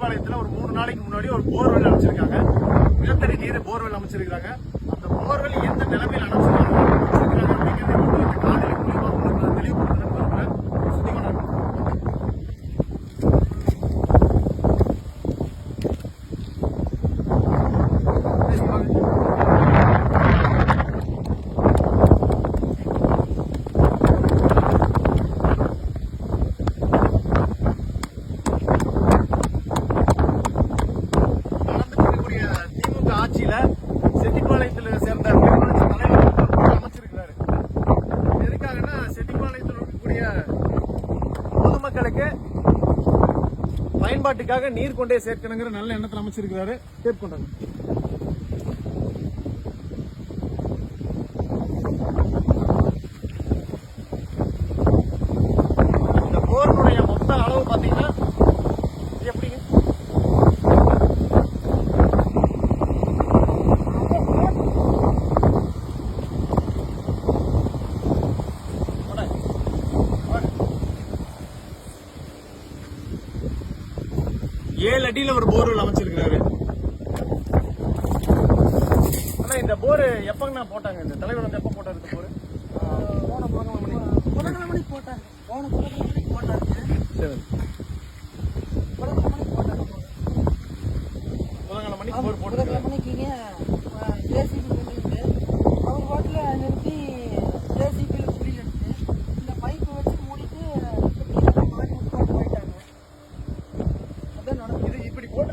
மேட்டுப்பாளையத்தில் ஒரு மூணு நாளைக்கு முன்னாடி ஒரு போர்வெல் அமைச்சிருக்காங்க. நிலத்தடி நீர் போர்வெல் அமைச்சிருக்காங்க அந்த போர்வெல் எந்த நிலைமையில் அமைச்சு மக்களுக்கு பயன்பாட்டுக்காக நீர் கொண்டே சேர்க்கணுங்கிற நல்ல எண்ணத்தில் அமைச்சிருக்கிறாரு. கேட்கொண்டாங்க ஏழு அடியில ஒரு போர்வெல் அமைச்சிருக்கிறாரு ஆனா இந்த போர் எப்பங்கண்ணா போட்டாங்க இந்த தலைவர் வந்து எப்ப போட்டாரு இந்த போர் போன பதினொன்று மணி புதன்கிழமை மணிக்கு போட்டாங்க போன புதன்கிழமை மணிக்கு போட்டாங்க சரி புதன்கிழமை மணிக்கு போட்டாங்க புதன்கிழமை மணிக்கு ஆமா, போர் போட்டு புதன்கிழமை பண்ணிட்டு அவங்க பாட்டில் நிறுத்தி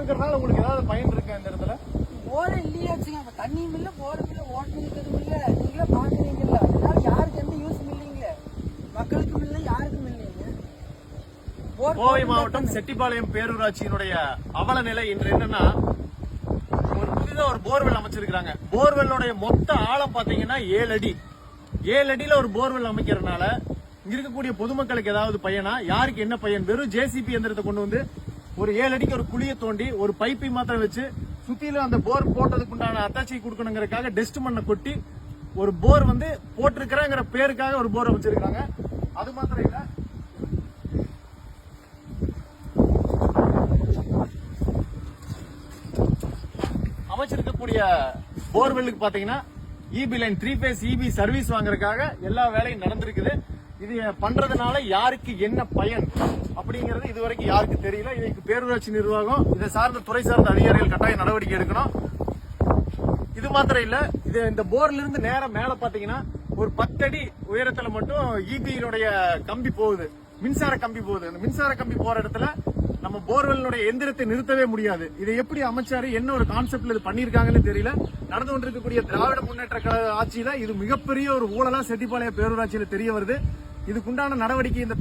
போட்டிருக்கறனால உங்களுக்கு ஏதாவது பயன் இருக்கா இந்த இடத்துல? போரே இல்லையாச்சுங்க அப்ப தண்ணியும் இல்லை போரும் இல்லை ஓட்டுறதுக்கு எதுவும் இல்லை. நீங்களே பார்க்குறீங்கல்ல அதனால யாருக்கு எந்த யூஸும் இல்லைங்களே மக்களுக்கும் இல்லை யாருக்கும் இல்லைங்க கோவை மாவட்டம் செட்டிப்பாளையம் பேரூராட்சியினுடைய அவல நிலை இன்று என்னன்னா ஒரு புதிதா ஒரு போர்வெல் அமைச்சிருக்காங்க போர்வெல்லுடைய மொத்த ஆழம் பாத்தீங்கன்னா ஏழு அடி. ஏழு அடியில ஒரு போர்வெல் அமைக்கிறதுனால இங்க இருக்கக்கூடிய பொதுமக்களுக்கு ஏதாவது பயனா? யாருக்கு என்ன பயன்? வெறும் ஜேசிபி எந்திரத்தை கொண்டு வந்து ஒரு ஏழு அடிக்கு ஒரு குழியை தோண்டி ஒரு பைப்பை மாத்திரம் வச்சு சுத்திலும் அந்த போர் போட்டதுக்கு உண்டான அத்தாச்சி கொடுக்கணுங்கிறதுக்காக டெஸ்ட் மண்ணை கொட்டி ஒரு போர் வந்து போட்டிருக்கிறேங்கிற பேருக்காக ஒரு போர் அமைச்சிருக்காங்க அது மாத்திரம் இல்லை. அமைச்சிருக்கக்கூடிய போர்வெல்லுக்கு பாத்தீங்கன்னா EB line three phase EB service வாங்குறதுக்காக எல்லா வேலையும் நடந்திருக்குது. இது பண்றதுனால யாருக்கு என்ன பயன் அப்படிங்கறது இதுவரைக்கும் யாருக்கு தெரியல. இதுக்கு பேரூராட்சி நிர்வாகம் இதை சார்ந்த துறை சார்ந்த அதிகாரிகள் கட்டாய நடவடிக்கை எடுக்கணும். இது மாத்திரம் இல்ல இது இந்த போர்ல இருந்து நேரம் மேல பாத்தீங்கன்னா ஒரு பத்தடி உயரத்துல மட்டும் இபியினுடைய கம்பி போகுது. மின்சார கம்பி போகுது. அந்த மின்சார கம்பி போற இடத்துல நம்ம போர்வெல்னுடைய எந்திரத்தை நிறுத்தவே முடியாது. இதை எப்படி அமைச்சாரு? என்ன ஒரு கான்செப்ட்ல இது பண்ணிருக்காங்கன்னு தெரியல. நடந்து கொண்டிருக்கக்கூடிய திராவிட முன்னேற்ற கழக ஆட்சியில இது மிகப்பெரிய ஒரு ஊழலா செட்டிப்பாளைய பேரூராட்சியில தெரிய வருது. இதுக்குண்டான நடவடிக்கை இந்த